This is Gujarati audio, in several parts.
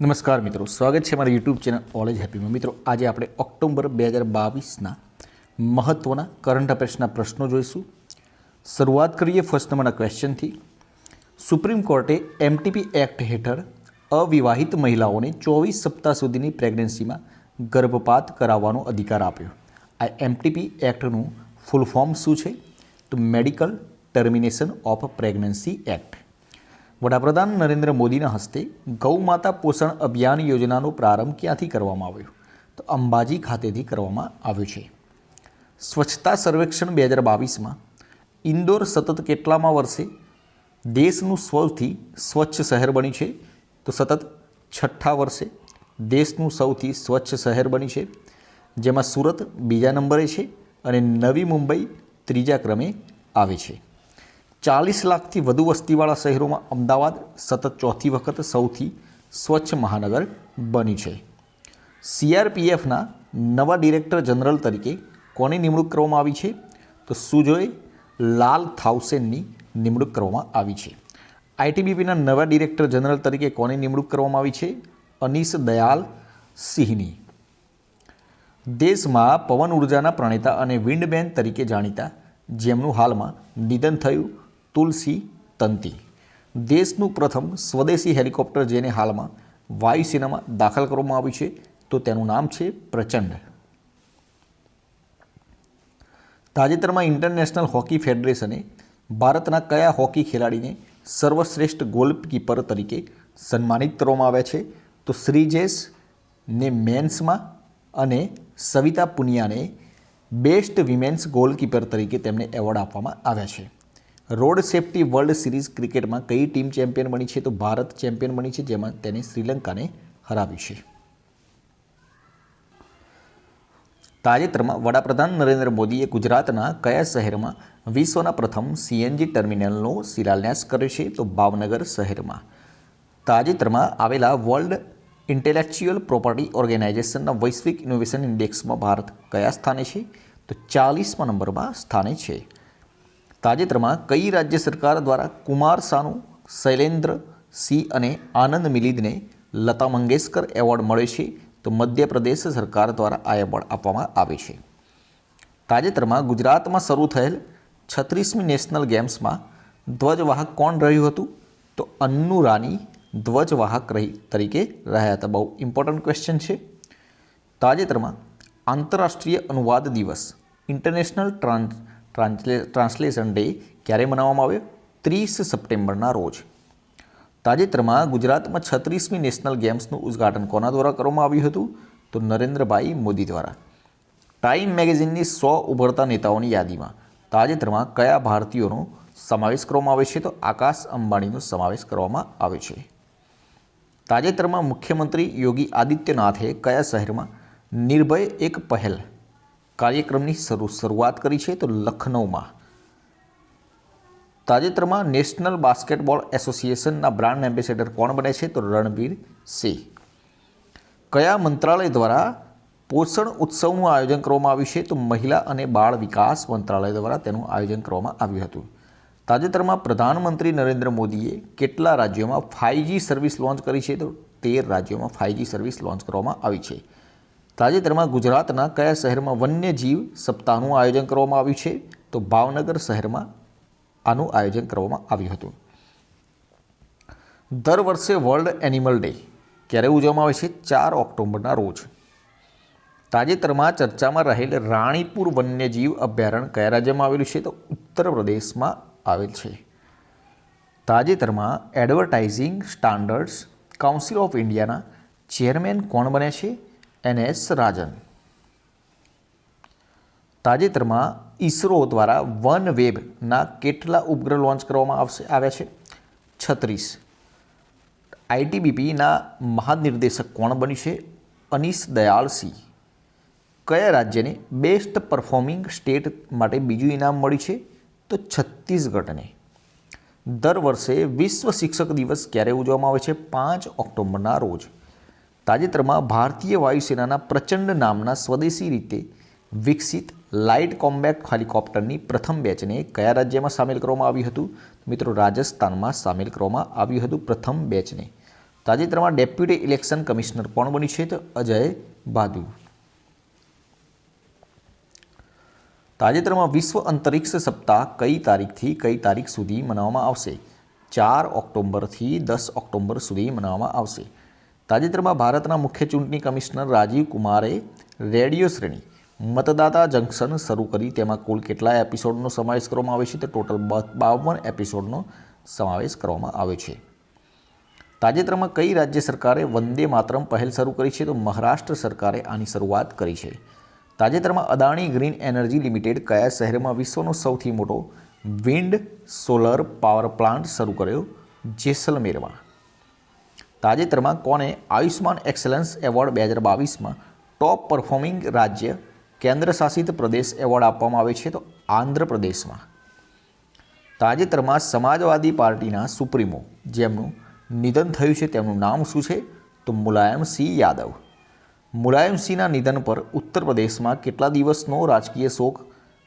નમસ્કાર મિત્રો, સ્વાગત છે મારા યુટ્યુબ ચેનલ ઓલેજ હેપીમાં મિત્રો, આજે આપણે ઓક્ટોબર બે હજાર બાવીસના મહત્ત્વના કરંટ અફેર્સના પ્રશ્નો જોઈશું. શરૂઆત કરીએ ફર્સ્ટ નંબરના ક્વેશ્ચનથી સુપ્રીમ કોર્ટે એમટીપી એક્ટ હેઠળ અવિવાહિત મહિલાઓને ચોવીસ સપ્તાહ સુધીની પ્રેગ્નન્સીમાં ગર્ભપાત કરાવવાનો અધિકાર આપ્યો. આ એમટીપી એક્ટનું ફૂલ ફોર્મ શું છે? તો medical termination of pregnancy act વડાપ્રધાન નરેન્દ્ર મોદીના હસ્તે ગૌમાતા પોષણ અભિયાન યોજનાનો પ્રારંભ ક્યાંથી કરવામાં આવ્યો? તો અંબાજી ખાતેથી કરવામાં આવ્યો છે. સ્વચ્છતા સર્વેક્ષણ બે હજાર બાવીસમાં ઇન્દોર સતત કેટલામાં વર્ષે દેશનું સૌથી સ્વચ્છ શહેર બન્યું છે. તો સતત છઠ્ઠા વર્ષે દેશનું સૌથી સ્વચ્છ શહેર બન્યું છે. જેમાં સુરત બીજા નંબરે છે અને નવી મુંબઈ ત્રીજા ક્રમે આવે છે. ચાલીસ લાખથી વધુ વસ્તીવાળા શહેરોમાં અમદાવાદ સતત ચોથી વખત સૌથી સ્વચ્છ મહાનગર બન્યું છે. સીઆરપીએફના નવા ડિરેક્ટર જનરલ તરીકે કોની નિમણૂક કરવામાં આવી છે? તો સુજોય લાલ થાઉસેનની નિમણૂક કરવામાં આવી છે. આઈટીબીપીના નવા ડિરેક્ટર જનરલ તરીકે કોની નિમણૂક કરવામાં આવી છે? અનીશ દયાલ સિંહની. દેશમાં પવન ઉર્જાના પ્રણેતા અને વિન્ડમેન તરીકે જાણીતા, જેમનું હાલમાં નિધન થયું તુલસી તંતી. દેશનું પ્રથમ સ્વદેશી હેલિકોપ્ટર જેને હાલમાં વાયુસેનામાં દાખલ કરવામાં આવ્યું છે, તો તેનું નામ છે પ્રચંડ. તાજેતરમાં ઇન્ટરનેશનલ હોકી ફેડરેશને ભારતના કયા હોકી ખેલાડીને સર્વશ્રેષ્ઠ ગોલકીપર તરીકે સન્માનિત કરવામાં આવ્યા છે, તો શ્રીજેશને મેન્સમાં અને સવિતા પુનિયાને બેસ્ટ વિમેન્સ ગોલકીપર તરીકે તેમને એવોર્ડ આપવામાં આવ્યા છે. રોડ સેફ્ટી વર્લ્ડ સિરીઝ ક્રિકેટમાં કઈ ટીમ ચેમ્પિયન બની છે તો ભારત ચેમ્પિયન બની છે જેમાં તેને શ્રીલંકાને હરાવ્યું છે. તાજેતરમાં વડાપ્રધાન નરેન્દ્ર મોદીએ ગુજરાતના કયા શહેરમાં વિશ્વના પ્રથમ સીએનજી ટર્મિનલનો શિલાન્યાસ કર્યો છે તો ભાવનગર શહેરમાં. તાજેતરમાં આવેલા વર્લ્ડ ઇન્ટેલેક્ચ્યુઅલ પ્રોપર્ટી ઓર્ગેનાઇઝેશનના વૈશ્વિક ઇનોવેશન ઇન્ડેક્સમાં ભારત કયા સ્થાને છે? તો ચાલીસમાં નંબરમાં સ્થાને છે. તાજેતરમાં કઈ રાજ્ય સરકાર દ્વારા કુમાર સાનુ, શૈલેન્દ્ર સિંહ અને આનંદ મિલિદને લતા મંગેશકર એવોર્ડ મળે છે, તો મધ્યપ્રદેશ સરકાર દ્વારા આ એવોર્ડ આપવામાં આવે છે. તાજેતરમાં ગુજરાતમાં શરૂ થયેલ છત્રીસમી નેશનલ ગેમ્સમાં ધ્વજવાહક કોણ રહ્યું હતું? તો અન્નુ રાની ધ્વજવાહક રહી તરીકે રહ્યા હતા. બહુ ઇમ્પોર્ટન્ટ ક્વેશ્ચન છે. તાજેતરમાં આંતરરાષ્ટ્રીય અનુવાદ દિવસ ઇન્ટરનેશનલ ટ્રાન્સ ટ્રાન્સલેશન ડે ક્યારે મનાવવામાં આવ્યો? ત્રીસ સપ્ટેમ્બરના રોજ. તાજેતરમાં ગુજરાતમાં છત્રીસમી નેશનલ ગેમ્સનું ઉદ્ઘાટન કોના દ્વારા કરવામાં આવ્યું હતું? તો નરેન્દ્રભાઈ મોદી દ્વારા. ટાઈમ મેગેઝિનની સો ઉભરતા નેતાઓની યાદીમાં તાજેતરમાં કયા ભારતીયોનો સમાવેશ કરવામાં આવે છે? તો આકાશ અંબાણીનો સમાવેશ કરવામાં આવે છે. તાજેતરમાં મુખ્યમંત્રી યોગી આદિત્યનાથે કયા શહેરમાં નિર્ભય એક પહેલ કાર્યક્રમની શરૂ શરૂઆત કરી છે તો લખનૌમાં. તાજેતરમાં નેશનલ બાસ્કેટબોલ એસોસિએશનના બ્રાન્ડ એમ્બેસેડર કોણ બને છે તો રણબીર સિંહ. કયા મંત્રાલય દ્વારા પોષણ ઉત્સવનું આયોજન કરવામાં આવ્યું છે તો મહિલા અને બાળ વિકાસ મંત્રાલય દ્વારા તેનું આયોજન કરવામાં આવ્યું હતું. તાજેતરમાં પ્રધાનમંત્રી નરેન્દ્ર મોદીએ કેટલા રાજ્યોમાં ફાઇવજી સર્વિસ લોન્ચ કરી છે તો તેર રાજ્યોમાં ફાઇવજી સર્વિસ લોન્ચ કરવામાં આવી છે. તાજેતરમાં ગુજરાતના કયા શહેરમાં વન્યજીવ સપ્તાહનું આયોજન કરવામાં આવ્યું છે? તો ભાવનગર શહેરમાં આનું આયોજન કરવામાં આવ્યું હતું. દર વર્ષે વર્લ્ડ એનિમલ ડે ક્યારે ઉજવવામાં આવે છે? ચાર ઓક્ટોબરના રોજ. તાજેતરમાં ચર્ચામાં રહેલ રાણીપુર વન્યજીવ અભયારણ્ય કયા રાજ્યમાં આવેલું છે? તો ઉત્તર પ્રદેશમાં આવેલ છે. તાજેતરમાં એડવર્ટાઇઝિંગ સ્ટાન્ડર્ડ્સ કાઉન્સિલ ઓફ ઇન્ડિયાના ચેરમેન કોણ બન્યા છે? N S Rajan. તાજેતરમાં ઇસરો દ્વારા વન વેબના કેટલા ઉપગ્રહ લોન્ચ કરવામાં આવશે આવ્યા છે? છત્રીસ. આઈટીબીપીના મહાનિર્દેશક કોણ બન્યું છે? અનીશ દયાળ સિંહ કયા રાજ્યને બેસ્ટ પરફોર્મિંગ સ્ટેટ માટે બીજું ઇનામ મળ્યું છે? તો છત્તીસગઢને. દર વર્ષે વિશ્વ શિક્ષક દિવસ ક્યારે ઉજવવામાં આવે છે? પાંચ ઓક્ટોબરના રોજ. તાજેતરમાં ભારતીય વાયુસેનાના પ્રચંડ નામના સ્વદેશી રીતે વિકસિત લાઇટ કોમ્બેક્ટ હેલિકોપ્ટરની પ્રથમ બેચને કયા રાજ્યમાં સામેલ કરવામાં આવ્યું હતું? મિત્રો, રાજસ્થાનમાં સામેલ કરવામાં આવ્યું હતું પ્રથમ બેચને. તાજેતરમાં ડેપ્યુટી ઇલેક્શન કમિશનર કોણ બન્યું છે તો અજય બાદુ. તાજેતરમાં વિશ્વ અંતરિક્ષ સપ્તાહ કઈ તારીખથી કઈ તારીખ સુધી મનાવવામાં આવશે? ચાર ઓક્ટોબરથી દસ ઓક્ટોબર સુધી મનાવવામાં આવશે. તાજેતરમાં ભારતના મુખ્ય ચૂંટણી કમિશનર રાજીવ કુમારે રેડિયો શ્રેણી મતદાતા જંકશન શરૂ કરી, તેમાં કુલ કેટલા એપિસોડનો સમાવેશ કરવામાં આવે છે તો ટોટલ બાવન એપિસોડનો સમાવેશ કરવામાં આવ્યો છે. તાજેતરમાં કઈ રાજ્ય સરકારે વંદે માતરમ પહેલ શરૂ કરી છે તો મહારાષ્ટ્ર સરકારે આની શરૂઆત કરી છે. તાજેતરમાં અદાણી ગ્રીન એનર્જી લિમિટેડ કયા શહેરમાં વિશ્વનો સૌથી મોટો વિન્ડ સોલર પાવર પ્લાન્ટ શરૂ કર્યો? જેસલમેરમાં. તાજેતરમાં કોને આયુષ્માન એક્સલન્સ એવોર્ડ બે હજાર બાવીસમાં ટોપ પરફોર્મિંગ રાજ્ય કેન્દ્રશાસિત પ્રદેશ એવોર્ડ આપવામાં આવે છે તો આંધ્રપ્રદેશમાં. તાજેતરમાં સમાજવાદી પાર્ટીના સુપ્રીમો જેમનું નિધન થયું છે તેમનું નામ શું છે? તો મુલાયમસિંહ યાદવ. મુલાયમસિંહના નિધન પર ઉત્તર પ્રદેશમાં કેટલા દિવસનો રાજકીય શોક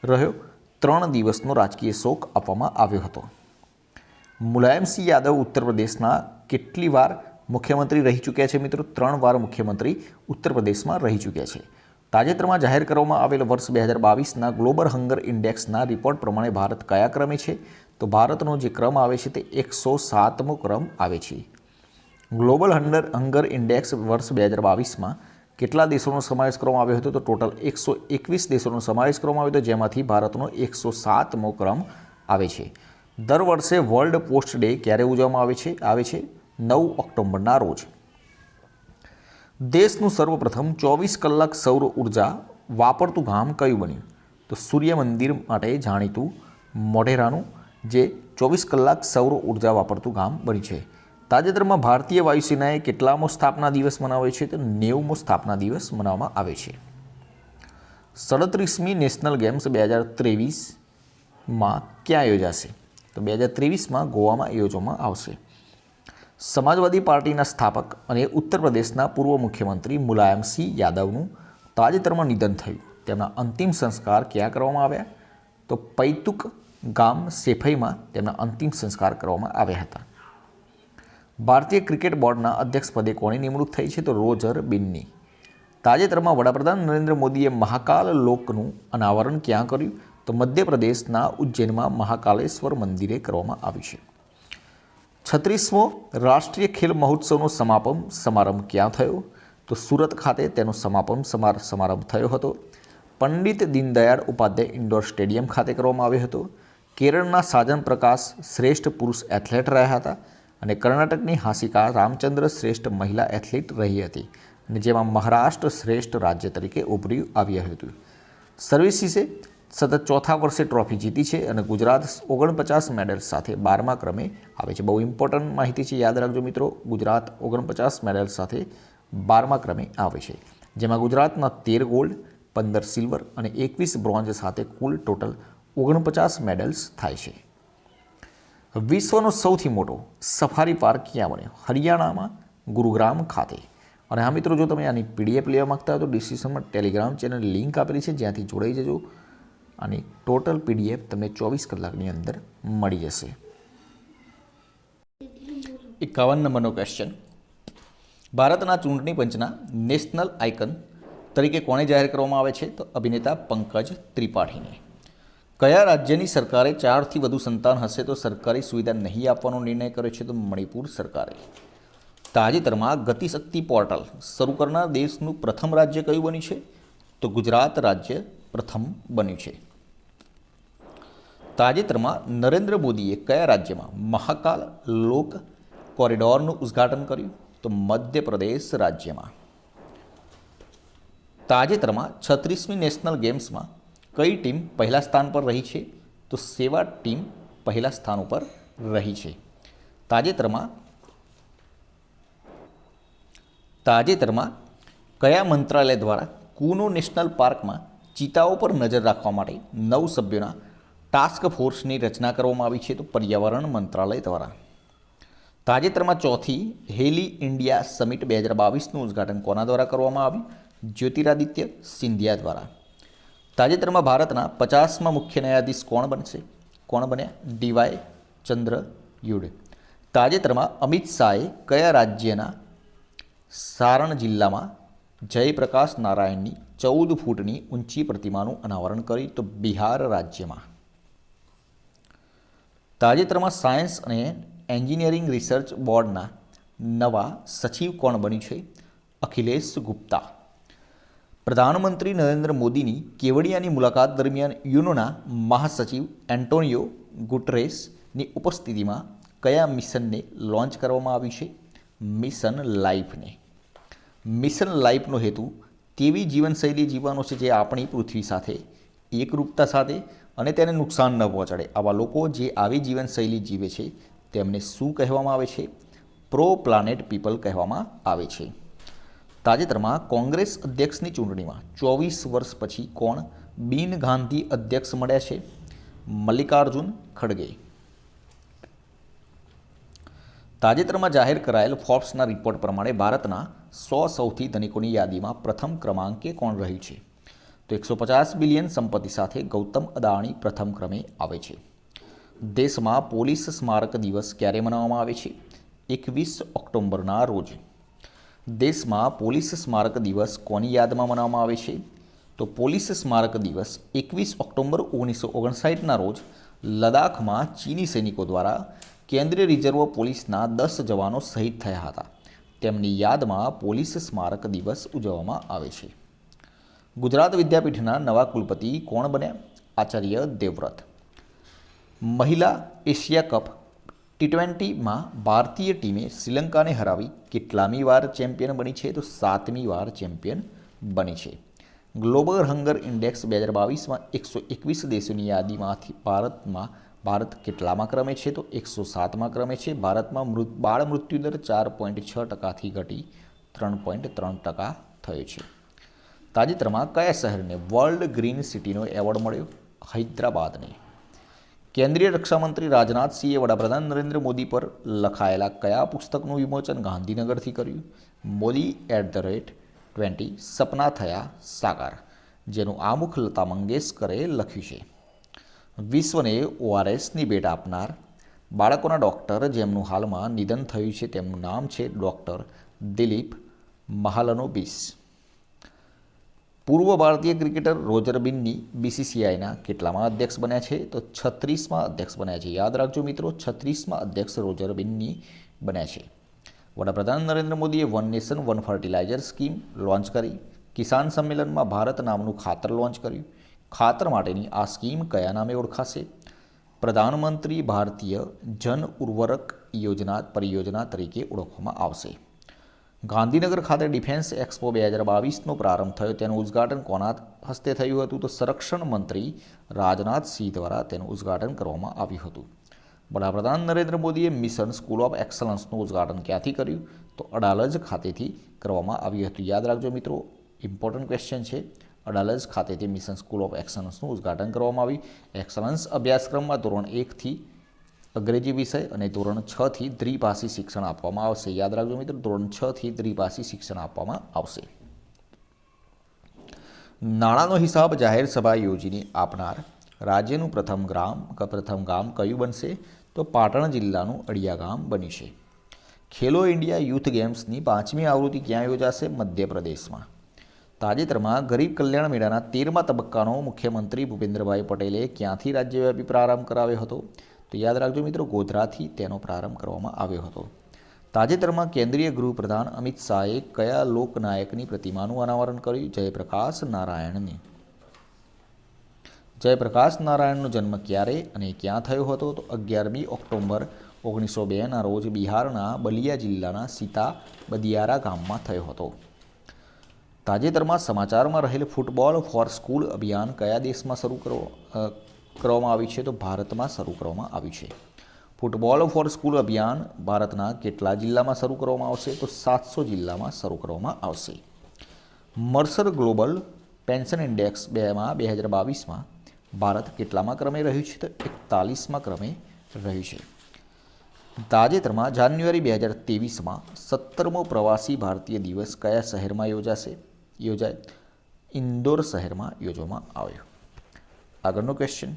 રહ્યો? ત્રણ દિવસનો રાજકીય શોક આપવામાં આવ્યો હતો. મુલાયમસિંહ યાદવ ઉત્તર પ્રદેશના કેટલી વાર મુખ્યમંત્રી રહી ચૂક્યા છે મિત્રો. ત્રણ વાર મુખ્યમંત્રી ઉત્તર પ્રદેશમાં રહી ચૂક્યા છે. તાજેતરમાં જાહેર કરવામાં આવેલ વર્ષ બે હજાર બાવીસના ગ્લોબલ હંગર ઇન્ડેક્સના રિપોર્ટ પ્રમાણે ભારત કયા ક્રમે છે? તો ભારતનો જે ક્રમ આવે છે તે એકસો સાતમો ક્રમ આવે છે. ગ્લોબલ હંગર હંગર ઇન્ડેક્સ વર્ષ બે હજાર બાવીસમાં કેટલા દેશોનો સમાવેશ કરવામાં આવ્યો હતો? તો ટોટલ એકસો એકવીસ દેશોનો સમાવેશ કરવામાં આવ્યો હતો, જેમાંથી ભારતનો એકસો સાતમો ક્રમ આવે છે. દર વર્ષે વર્લ્ડ પોસ્ટ ડે ક્યારે ઉજવવામાં આવે છે? આવે છે? નવ ઓક્ટોબરના રોજ. દેશનું સર્વપ્રથમ ચોવીસ કલાક સૌર ઊર્જા વાપરતું ગામ કયું બન્યું? તો સૂર્ય મંદિર માટે જાણીતું મોઢેરાનું, જે ચોવીસ કલાક સૌર ઊર્જા વાપરતું ગામ બન્યું છે. તાજેતરમાં ભારતીય વાયુસેનાએ કેટલામો સ્થાપના દિવસ મનાવે છે તો નેવમો સ્થાપના દિવસ મનાવવામાં આવે છે. સડત્રીસમી નેશનલ ગેમ્સ બે હજાર ત્રેવીસમાં ક્યાં યોજાશે? તો બે હજાર ત્રેવીસમાં ગોવામાં યોજવામાં આવશે. સમાજવાદી પાર્ટીના સ્થાપક અને ઉત્તર પ્રદેશના પૂર્વ મુખ્યમંત્રી મુલાયમસિંહ યાદવનું તાજેતરમાં નિધન થયું. તેમના અંતિમ સંસ્કાર ક્યાં કરવામાં આવ્યા? તો પૈતુક ગામ સેફઈમાં તેમના અંતિમ સંસ્કાર કરવામાં આવ્યા હતા. ભારતીય ક્રિકેટ બોર્ડના અધ્યક્ષપદે કોની નિમણૂક થઈ છે? તો રોજર બિન્ની. તાજેતરમાં વડાપ્રધાન નરેન્દ્ર મોદીએ મહાકાલ લોકનું અનાવરણ ક્યાં કર્યું? તો મધ્યપ્રદેશના ઉજ્જૈનમાં મહાકાલેશ્વર મંદિરે કરવામાં આવ્યું છે. છત્રીસમો રાષ્ટ્રીય ખેલ મહોત્સવનો સમાપન સમારંભ ક્યાં થયો? તો સુરત ખાતે તેનો સમાપન સમાર, સમારંભ થયો હતો. પંડિત દીનદયાળ ઉપાધ્યાય ઇન્ડોર સ્ટેડિયમ ખાતે કરવામાં આવ્યો હતો. કેરળના સાજન પ્રકાશ શ્રેષ્ઠ પુરુષ એથ્લેટ રહ્યા હતા અને કર્ણાટકની હાસિકા રામચંદ્ર શ્રેષ્ઠ મહિલા એથ્લેટ રહી હતી અને જેમાં મહારાષ્ટ્ર શ્રેષ્ઠ રાજ્ય તરીકે ઉભરી આવ્યું હતું. સર્વિસીસે સતત ચોથા વર્ષે ટ્રોફી જીતી છે અને ગુજરાત ઓગણપચાસ મેડલ સાથે બારમા ક્રમે આવે છે. બહુ ઇમ્પોર્ટન્ટ માહિતી છે. યાદ રાખજો મિત્રો, ગુજરાત ઓગણપચાસ મેડલ સાથે બારમા ક્રમે આવે છે. જેમાં ગુજરાતના તેર ગોલ્ડ પંદર સિલ્વર અને એકવીસ બ્રોન્ઝ સાથે કુલ ટોટલ ઓગણપચાસ મેડલ્સ થાય છે. વિશ્વનો સૌથી મોટો સફારી પાર્ક ક્યાં બન્યો? હરિયાણામાં ગુરુગ્રામ ખાતે. અને હા મિત્રો, જો તમે આની પીડીએફ લેવા માગતા હો તો ડિસ્ક્રિપ્શનમાં ટેલિગ્રામ ચેનલ લિંક આપેલી છે. જ્યાંથી જોડાઈ જજો. અને ટોટલ પીડીએફ તમને ચોવીસ કલાકની અંદર મળી જશે. એકાવન નંબરનો ક્વેશ્ચન ભારતના ચૂંટણી પંચના નેશનલ આઇકન તરીકે કોને જાહેર કરવામાં આવે છે? તો અભિનેતા પંકજ ત્રિપાઠીને. કયા રાજ્યની સરકારે ચારથી વધુ સંતાન હશે તો સરકારી સુવિધા નહીં આપવાનો નિર્ણય કર્યો છે? તો મણિપુર સરકારે. તાજેતરમાં ગતિશક્તિ પોર્ટલ શરૂ કરનાર દેશનું પ્રથમ રાજ્ય કયું બન્યું છે? તો ગુજરાત રાજ્ય પ્રથમ બન્યું છે. તાજેતરમાં નરેન્દ્ર મોદીએ કયા રાજ્યમાં મહાકાલ લોક કોરિડોરનું ઉદ્ઘાટન કર્યું? તો મધ્યપ્રદેશ રાજ્યમાં. તાજેતરમાં છત્રીસમી નેશનલ ગેમ્સમાં કઈ ટીમ પહેલા સ્થાન પર રહી છે? તો સેવા ટીમ પહેલા સ્થાન ઉપર રહી છે. તાજેતરમાં તાજેતરમાં કયા મંત્રાલય દ્વારા કુનો નેશનલ પાર્કમાં ચિતાઓ પર નજર રાખવા માટે નવ સભ્યોના ટાસ્ક ફોર્સની રચના કરવામાં આવી છે તો પર્યાવરણ મંત્રાલય દ્વારા. તાજેતરમાં ચોથી હેલી ઇન્ડિયા સમિટ બે હજાર બાવીસનું ઉદ્ઘાટન કોના દ્વારા કરવામાં આવ્યું? જ્યોતિરાદિત્ય સિંધિયા દ્વારા. તાજેતરમાં ભારતના પચાસમાં મુખ્ય ન્યાયાધીશ કોણ બનશે? કોણ બન્યા? D Y Chandrachud. તાજેતરમાં અમિત શાહે કયા રાજ્યના સારણ જિલ્લામાં જયપ્રકાશ નારાયણની ચૌદ ફૂટની ઊંચી પ્રતિમાનું અનાવરણ કરી તો બિહાર રાજ્યમાં. તાજેતરમાં સાયન્સ અને એન્જિનિયરિંગ રિસર્ચ બોર્ડના નવા સચિવ કોણ બન્યું છે? અખિલેશ ગુપ્તા. પ્રધાનમંત્રી નરેન્દ્ર મોદીની કેવડિયાની મુલાકાત દરમિયાન યુનોના મહાસચિવ એન્ટોનિયો ગુટરેસની ઉપસ્થિતિમાં કયા મિશનને લોન્ચ કરવામાં આવ્યું છે? મિશન લાઈફને. મિશન લાઈફનો હેતુ તેવી જીવનશૈલી જીવવાનો છે જે આપણી પૃથ્વી સાથે, એકરૂપતા સાથે અને તેને નુકસાન ન પહોંચાડે. આવા લોકો જે આવી જીવનશૈલી જીવે છે, તેમને શું કહેવામાં આવે છે? પ્રો પ્લાનેટ પીપલ કહેવામાં આવે છે. તાજેતરમાં કોંગ્રેસ અધ્યક્ષની ચૂંટણીમાં ચોવીસ વર્ષ પછી કોણ બિન ગાંધી અધ્યક્ષ મળ્યા છે? મલ્લિકાર્જુન ખડગે. તાજેતરમાં જાહેર કરાયેલ ફોર્બ્સના રિપોર્ટ પ્રમાણે ભારતના સો સૌથી ધનિકોની યાદીમાં પ્રથમ ક્રમાંકે કોણ રહ્યું છે? તો એકસો પચાસ બિલિયન સંપત્તિ સાથે ગૌતમ અદાણી પ્રથમ ક્રમે આવે છે. દેશમાં પોલીસ સ્મારક દિવસ ક્યારે મનાવવામાં આવે છે? એકવીસ ઓક્ટોબરના રોજ. દેશમાં પોલીસ સ્મારક દિવસ કોની યાદમાં મનાવવામાં આવે છે? તો પોલીસ સ્મારક દિવસ એકવીસ ઓક્ટોબર ઓગણીસો ઓગણસાઠના રોજ લદ્દાખમાં ચીની સૈનિકો દ્વારા કેન્દ્રીય રિઝર્વ પોલીસના દસ જવાનો શહીદ થયા હતા. તેમની યાદમાં પોલીસ સ્મારક દિવસ ઉજવવામાં આવે છે. ગુજરાત વિદ્યાપીઠના નવા કુલપતિ કોણ બન્યા આચાર્ય દેવવ્રત. મહિલા એશિયા કપ ટી ટ્વેન્ટીમાં ભારતીય ટીમે શ્રીલંકાને હરાવી કેટલામી વાર ચેમ્પિયન બની છે તો સાતમી વાર ચેમ્પિયન બની છે. ગ્લોબલ હંગર ઇન્ડેક્સ બે હજાર બાવીસમાં એકસો એકવીસ દેશોની યાદીમાંથી ભારતમાં ભારત કેટલામાં ક્રમે છે? તો એકસો સાતમાં ક્રમે છે. ભારતમાં મૃત, બાળ મૃત્યુદર ચાર પોઈન્ટ છ ટકાથી ઘટી ત્રણ પોઈન્ટ ત્રણ ટકા થયો છે. તાજેતરમાં કયા શહેરને વર્લ્ડ ગ્રીન સિટીનો એવોર્ડ મળ્યો? હૈદરાબાદને. કેન્દ્રીય રક્ષામંત્રી રાજનાથસિંહે વડાપ્રધાન નરેન્દ્ર મોદી પર લખાયેલા કયા પુસ્તકનું વિમોચન ગાંધીનગરથી કર્યું? Modi at the rate twenty, સપના થયા સાકાર જેનું આમુખ લતા મંગેશકરે લખ્યું છે. વિશ્વને ઓઆરએસની ભેટ આપનાર બાળકોના ડૉક્ટર જેમનું હાલમાં નિધન થયું છે તેમનું નામ છે ડૉક્ટર દિલીપ મહાલનોબિસ. પૂર્વ ભારતીય ક્રિકેટર રોજર બિન્ની બીસીસીઆઈના કેટલામાં અધ્યક્ષ બન્યા છે તો છત્રીસમાં અધ્યક્ષ બન્યા છે. યાદ રાખજો મિત્રો, છત્રીસમાં અધ્યક્ષ રોજર બિન્ની બન્યા છે. વડાપ્રધાન નરેન્દ્ર મોદીએ one nation one fertilizer scheme launch કરી. કિસાન સંમેલનમાં ભારત નામનું ખાતર લોન્ચ કર્યું. ખાતર માટેની આ સ્કીમ કયા નામે ઓળખાશે? પ્રધાનમંત્રી ભારતીય જન ઉર્વરક યોજના પરિયોજના તરીકે ઓળખવામાં આવશે. ગાંધીનગર ખાતે ડિફેન્સ એક્સપો બે હજાર બાવીસનો પ્રારંભ થયો. તેનું ઉદ્ઘાટન કોના હસ્તે થયું હતું? તો સંરક્ષણ મંત્રી રાજનાથ સિંહ દ્વારા તેનું ઉદ્ઘાટન કરવામાં આવ્યું હતું. વડાપ્રધાન નરેન્દ્ર મોદીએ મિશન સ્કૂલ ઓફ એક્સલન્સનું ઉદ્ઘાટન ક્યાંથી કર્યું? તો અડાલજ ખાતેથી કરવામાં આવ્યું હતું. યાદ રાખજો મિત્રો, ઇમ્પોર્ટન્ટ ક્વેશ્ચન છે. અડાલજ ખાતેથી મિશન સ્કૂલ ઓફ એક્સલન્સનું ઉદ્ઘાટન કરવામાં આવ્યું. એક્સલન્સ અભ્યાસક્રમમાં ધોરણ એકથી અંગ્રેજી વિષય અને ધોરણ છથી દ્વિભાષી શિક્ષણ આપવામાં આવશે. યાદ રાખજો મિત્રો, ધોરણ છથી દ્વિભાષી શિક્ષણ આપવામાં આવશે. નાણાંનો હિસાબ જાહેર સભા યોજીને આપનાર રાજ્યનું પ્રથમ ગ્રામ પ્રથમ ગામ કયું બનશે? તો પાટણ જિલ્લાનું અડિયા ગામ બન્યું છે ખેલો ઇન્ડિયા યુથ ગેમ્સની પાંચમી આવૃત્તિ ક્યાં યોજાશે? મધ્યપ્રદેશમાં. તાજેતરમાં ગરીબ કલ્યાણ મેળાના તેરમા તબક્કાનો મુખ્યમંત્રી ભૂપેન્દ્રભાઈ પટેલે ક્યાંથી રાજ્યવ્યાપી પ્રારંભ કરાવ્યો હતો? તો યાદ રાખજો મિત્રો, ગોધરાથી તેનો પ્રારંભ કરવામાં આવ્યો હતો. તાજેતરમાં કેન્દ્રીય ગૃહપ્રધાન અમિત શાહે કયા લોકનાયકની પ્રતિમાનું અનાવરણ કર્યું? જયપ્રકાશ નારાયણની. જયપ્રકાશ નારાયણનો જન્મ ક્યારે અને ક્યાં થયો હતો? તો અગિયારમી ઓક્ટોબર ઓગણીસો બેના રોજ બિહારના બલિયા જિલ્લાના સીતા બદિયારા ગામમાં થયો હતો. તાજેતરમાં સમાચારમાં રહેલ ફૂટબોલ ફોર સ્કૂલ અભિયાન કયા દેશમાં શરૂ કરવા કરવામાં આવ્યું છે? તો ભારતમાં શરૂ કરવામાં આવ્યું છે. ફૂટબોલ ફોર સ્કૂલ અભિયાન ભારતના કેટલા જિલ્લામાં શરૂ કરવામાં આવશે? તો સાતસો જિલ્લામાં શરૂ કરવામાં આવશે. મર્સર ગ્લોબલ પેન્શન ઇન્ડેક્સ બેમાં બે હજાર બાવીસમાં ભારત કેટલામાં ક્રમે રહ્યું છે? તો એકતાલીસમાં ક્રમે રહ્યું છે. તાજેતરમાં જાન્યુઆરી બે હજાર ત્રેવીસમાં સત્તરમો પ્રવાસી ભારતીય દિવસ કયા શહેરમાં યોજાશે? યોજાય. ઇન્દોર શહેરમાં યોજવામાં આવ્યો. આગળનો ક્વેશ્ચન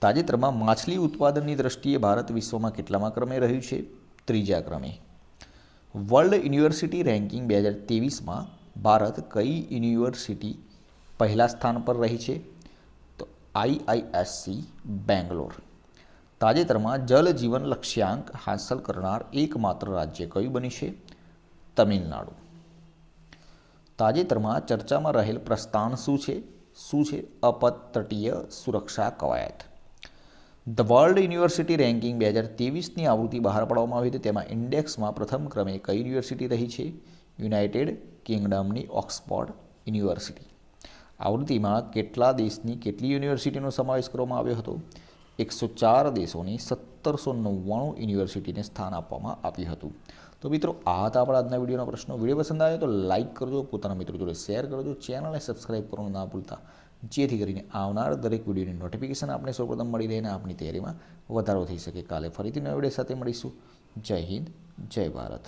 તાજેતરમાં માછલી ઉત્પાદનની દ્રષ્ટિએ ભારત વિશ્વમાં કેટલામાં ક્રમે રહ્યું છે? ત્રીજા ક્રમે. વર્લ્ડ યુનિવર્સિટી રેન્કિંગ બે હજાર ત્રેવીસમાં ભારત કઈ યુનિવર્સિટી પહેલા સ્થાન પર રહી છે? તો આઈઆઈએસસી બેંગ્લોર. તાજેતરમાં જલ જીવન લક્ષ્યાંક હાંસલ કરનાર એકમાત્ર રાજ્ય કયું બન્યું છે? તમિલનાડુ. તાજેતરમાં ચર્ચામાં રહેલ પ્રસ્થાન શું છે? શું છે? અપતટીય સુરક્ષા કવાયત. ધ વર્લ્ડ યુનિવર્સિટી રેન્કિંગ બે હજાર ત્રેવીસની આવૃત્તિ બહાર પાડવામાં આવી હતી. તેમાં ઇન્ડેક્સમાં પ્રથમ ક્રમે કઈ યુનિવર્સિટી રહી છે? યુનાઇટેડ કિંગડમની ઓક્સફોર્ડ યુનિવર્સિટી. આવૃત્તિમાં કેટલા દેશની કેટલી યુનિવર્સિટીનો સમાવેશ કરવામાં આવ્યો હતો? એકસો ચાર દેશોની સત્તરસો નવ્વાણું યુનિવર્સિટીને સ્થાન આપવામાં આવ્યું હતું. તો મિત્રો, આ હતા આપણા આજના વિડીયોના પ્રશ્નો. વીડિયો પસંદ આવે તો લાઇક કરજો, પોતાના મિત્રો જોડે શેર કરજો ચેનલને સબસ્ક્રાઈબ કરવાનું ના ભૂલતા. જેથી કરીને આવનાર દરેક વિડીયોની નોટિફિકેશન આપણે સૌપ્રથમ મળી રહે અને આપની તૈયારીમાં વધારો થઈ શકે. કાલે ફરીથી નવા વીડિયો સાથે મળીશું. જય હિન્દ, જય ભારત.